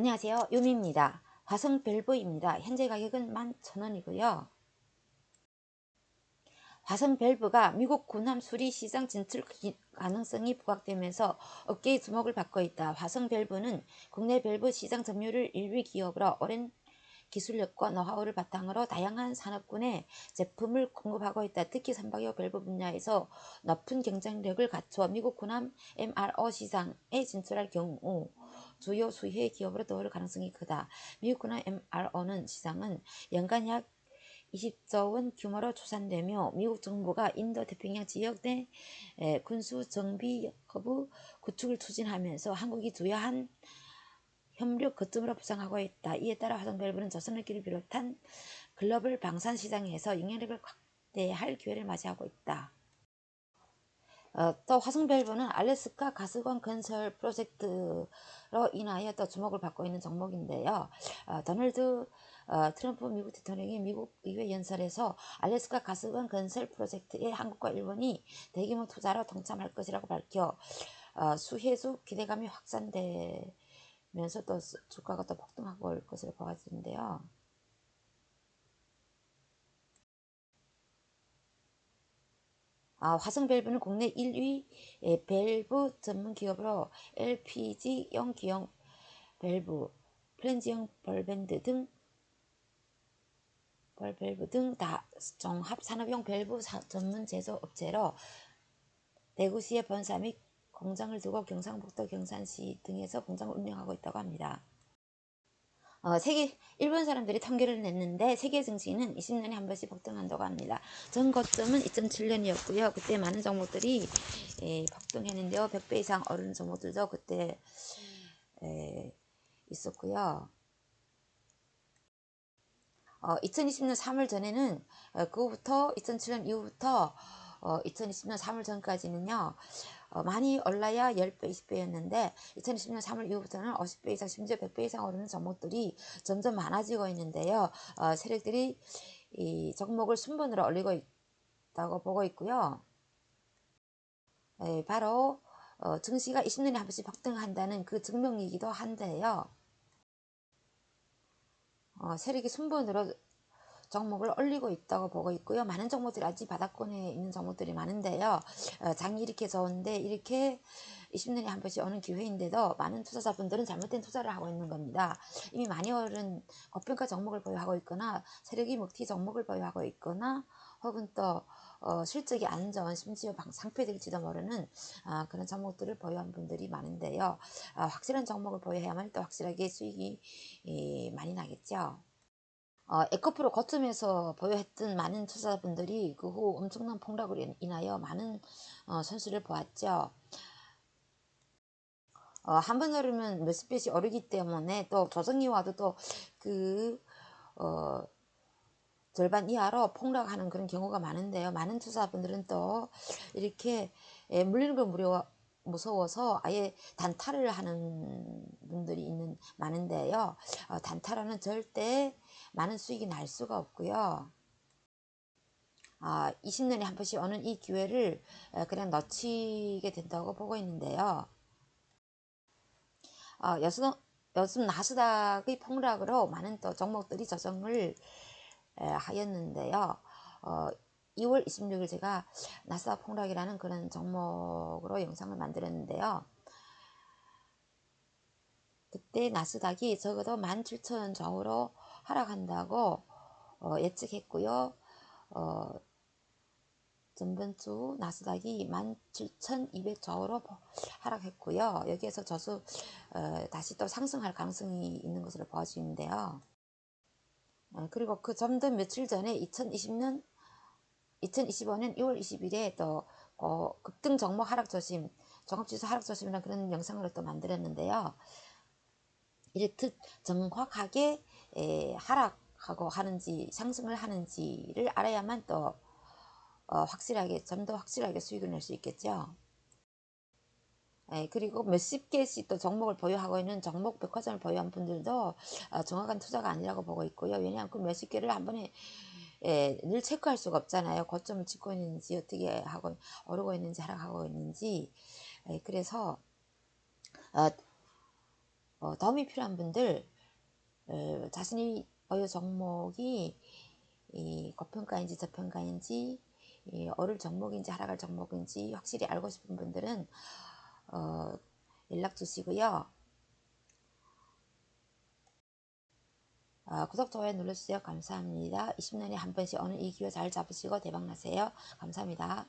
안녕하세요. 유미입니다. 화성 밸브입니다. 현재 가격은 11,000원이고요. 화성 밸브가 미국 군함 수리 시장 진출 가능성이 부각되면서 업계의 주목을 받고 있다. 화성 밸브는 국내 밸브 시장 점유율 1위 기업으로 오랜 기술력과 노하우를 바탕으로 다양한 산업군에 제품을 공급하고 있다. 특히 선박용 밸브 분야에서 높은 경쟁력을 갖춰 미국 군함 MRO 시장에 진출할 경우 주요 수혜 기업으로 떠오를 가능성이 크다. 미국 군함 MRO는 시장은 연간 약 20조 원 규모로 추산되며 미국 정부가 인도 태평양 지역 내 군수 정비 허브 구축을 추진하면서 한국이 주요한 협력 거점으로 부상하고 있다. 이에 따라 화성밸브는 조선업계를 비롯한 글로벌 방산 시장에서 영향력을 확대할 기회를 맞이하고 있다. 어, 또 화성밸브는 알래스카 가스관 건설 프로젝트로 인하여 또 주목을 받고 있는 종목인데요. 어, 도널드 어, 트럼프 미국 대통령이 미국 의회 연설에서 알래스카 가스관 건설 프로젝트에 한국과 일본이 대규모 투자로 동참할 것이라고 밝혀 어, 수혜주 기대감이 확산돼 면서 또 주가가 또 폭등하고 올 것으로 보아지는데요. 아, 화성 밸브는 국내 1위 밸브 전문 기업으로 LPG용 기형 밸브, 플랜지형 벌밴드 등 벌밸브 등 다 종합 산업용 밸브 전문 제조 업체로 대구시의 본사 및 공장을 두고 경상북도 경산시 등에서 공장을 운영하고 있다고 합니다. 어, 세계 일본 사람들이 통계를 냈는데 세계 증시는 20년에 한 번씩 폭등한다고 합니다. 전 고점은 2007년이었고요. 그때 많은 종목들이 예, 폭등했는데요. 100배 이상 오른 종목들도 그때 예, 있었고요. 어, 2020년 3월 전에는 어, 그후부터 2007년 이후부터 어, 2020년 3월 전까지는요. 어, 많이 올라야 10배, 20배였는데 2020년 3월 이후부터는 50배 이상, 심지어 100배 이상 오르는 종목들이 점점 많아지고 있는데요. 어, 세력들이 이 종목을 순번으로 올리고 있다고 보고 있고요. 에, 바로 어, 증시가 20년에 한 번씩 폭등한다는 그 증명이기도 한데요. 어, 세력이 순번으로 종목을 올리고 있다고 보고 있고요. 많은 종목들이 아직 바닥권에 있는 종목들이 많은데요. 어, 장이 이렇게 좋은데 이렇게 20년에 한 번씩 오는 기회인데도 많은 투자자분들은 잘못된 투자를 하고 있는 겁니다. 이미 많이 오른 고평가 종목을 보유하고 있거나 세력이 먹튀 종목을 보유하고 있거나 혹은 또 어, 실적이 안 좋은 심지어 상패될지도 모르는 아, 그런 종목들을 보유한 분들이 많은데요. 아, 확실한 종목을 보유해야만 또 확실하게 수익이 이, 많이 나겠죠. 어, 에코프로 거점에서 보유했던 많은 투자분들이 그 후 엄청난 폭락으로 인하여 많은 어, 손실을 보았죠. 어, 한번 오르면 몇십 배씩 오르기 때문에 또 조정이 와도 또그 어, 절반 이하로 폭락하는 그런 경우가 많은데요. 많은 투자분들은 또 이렇게 예, 물리는 걸 무려 무서워서 아예 단타를 하는 분들이 있는 많은데요. 어, 단타로는 절대 많은 수익이 날 수가 없고요. 아, 20년에 한 번씩 오는 이 기회를 그냥 놓치게 된다고 보고 있는데요. 어, 요즘, 요즘 나스닥의 폭락으로 많은 또 종목들이 조정을 하였는데요. 어, 2월 26일 제가 나스닥 폭락이라는 그런 종목으로 영상을 만들었는데요. 그때 나스닥이 적어도 17,000원 정으로 하락한다고 어, 예측했고요. 어, 전번 주 나스닥이 17,200조로 하락했고요. 여기에서 저수 어, 다시 또 상승할 가능성이 있는 것으로 보여지는데요. 어, 그리고 그좀더 며칠 전에 2020년 2025년 2월 20일에 또 어, 급등 종목 하락 조심, 종합지수 하락 조심이라는 그런 영상을 또 만들었는데요. 이렇듯 정확하게 에, 하락하고 하는지 상승을 하는지를 알아야만 또 어, 확실하게 좀 더 확실하게 수익을 낼 수 있겠죠. 에, 그리고 몇십 개씩 또 종목을 보유하고 있는 종목 백화점을 보유한 분들도 어, 정확한 투자가 아니라고 보고 있고요. 왜냐하면 그 몇십 개를 한 번에 에, 늘 체크할 수가 없잖아요. 고점을 찍고 있는지 어떻게 하고 오르고 있는지 하락하고 있는지 에, 그래서 어, 어, 도움이 필요한 분들 어, 자신이 보유 종목이 이 고평가인지 저평가인지 이 오를 종목인지 하락할 종목인지 확실히 알고 싶은 분들은 어, 연락 주시고요. 어, 구독, 좋아요 눌러주세요. 감사합니다. 20년에 한 번씩 오늘 이 기회 잘 잡으시고 대박 나세요. 감사합니다.